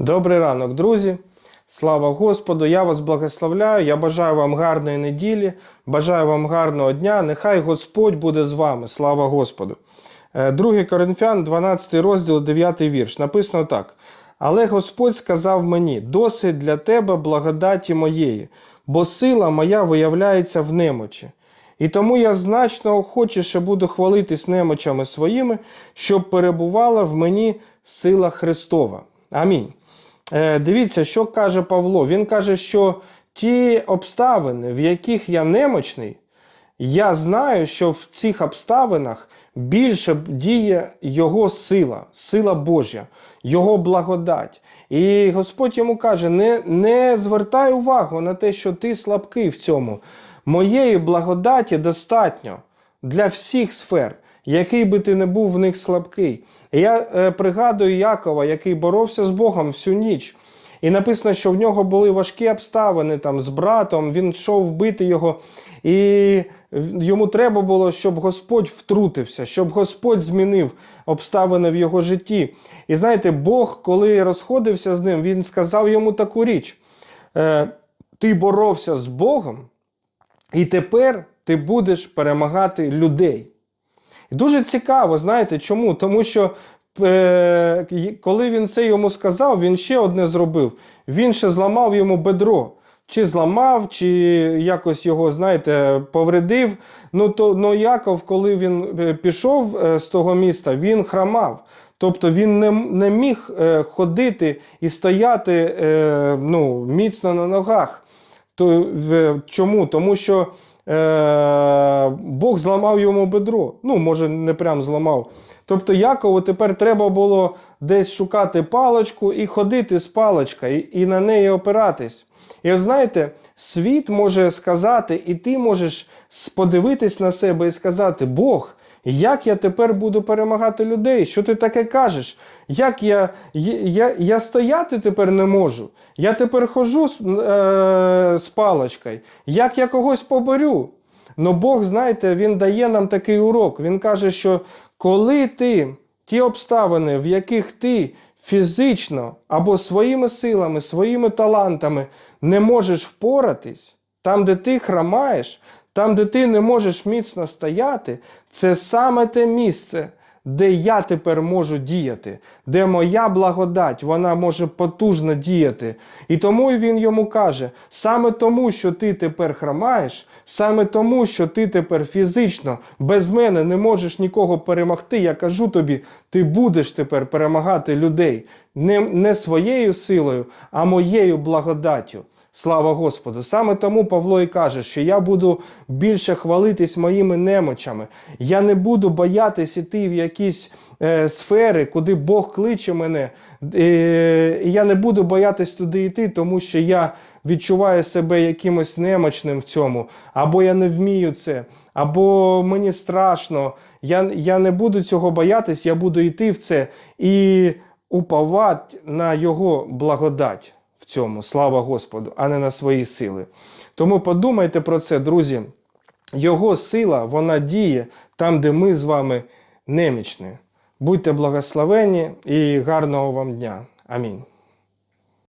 Добрий ранок, друзі. Слава Господу! Я вас благословляю. Я бажаю вам гарної неділі, бажаю вам гарного дня. Нехай Господь буде з вами. Слава Господу. Е, 2 Коринфян, 12 розділ, 9 вірш. Написано так. Але Господь сказав мені: досить для тебе благодаті моєї, бо сила моя виявляється в немочі. І тому я значно охочіше буду хвалитись немочами своїми, щоб перебувала в мені сила Христова. Амінь. Е, дивіться, що каже Павло. Він каже, що ті обставини, в яких я немочний, я знаю, що в цих обставинах більше діє Його сила, сила Божа, Його благодать. І Господь йому каже: не, не звертай увагу на те, що ти слабкий в цьому. Моєї благодаті достатньо для всіх сфер, який би ти не був в них слабкий. Я е, пригадую Якова, який боровся з Богом всю ніч. І написано, що в нього були важкі обставини там з братом, він йшов вбити його, і йому треба було, щоб Господь втрутився, щоб Господь змінив обставини в його житті. І знаєте, Бог, коли розходився з ним, він сказав йому таку річ: е, ти боровся з Богом, і тепер ти будеш перемагати людей. І дуже цікаво, знаєте, чому? Тому що е, коли він це йому сказав, він ще одне зробив. Він ще зламав йому бедро. Чи зламав, чи якось його, знаєте, повредив. Ну, то ну, Яков, коли він е, пішов е, з того міста, він храмав. Тобто він не, не міг е, ходити і стояти ну, міцно на ногах. То, чому? Тому що Бог зламав йому бедро. Ну, може, не прям зламав. Тобто Якову тепер треба було десь шукати паличку і ходити з паличкою, і, і на неї опиратись. І от знаєте, світ може сказати, і ти можеш сподивитись на себе і сказати: Бог, як я тепер буду перемагати людей? Що ти таке кажеш? Як я я, я стояти тепер не можу? Я тепер хожу з, е, з паличкою. Як я когось поборю? Но Бог, знаєте, Він дає нам такий урок. Він каже, що коли ти ті обставини, в яких ти фізично або своїми силами, своїми талантами не можеш впоратись, там, де ти хромаєш, там, де ти не можеш міцно стояти, це саме те місце, де я тепер можу діяти, де моя благодать, вона може потужно діяти. І тому він йому каже: саме тому, що ти тепер хромаєш, саме тому, що ти тепер фізично без мене не можеш нікого перемогти, я кажу тобі, ти будеш тепер перемагати людей не, не своєю силою, а моєю благодаттю. Слава Господу! Саме тому Павло і каже, що я буду більше хвалитись моїми немочами. Я не буду боятись іти в якісь е, сфери, куди Бог кличе мене. Е, і я не буду боятись туди йти, тому що я відчуваю себе якимось немочним в цьому, або я не вмію це, або мені страшно. Я, Я не буду цього боятись, я буду йти в це і уповати на Його благодать в цьому, слава Господу, а не на свої сили. Тому подумайте про це, друзі. Його сила, вона діє там, де ми з вами немічні. Будьте благословені і гарного вам дня. Амінь.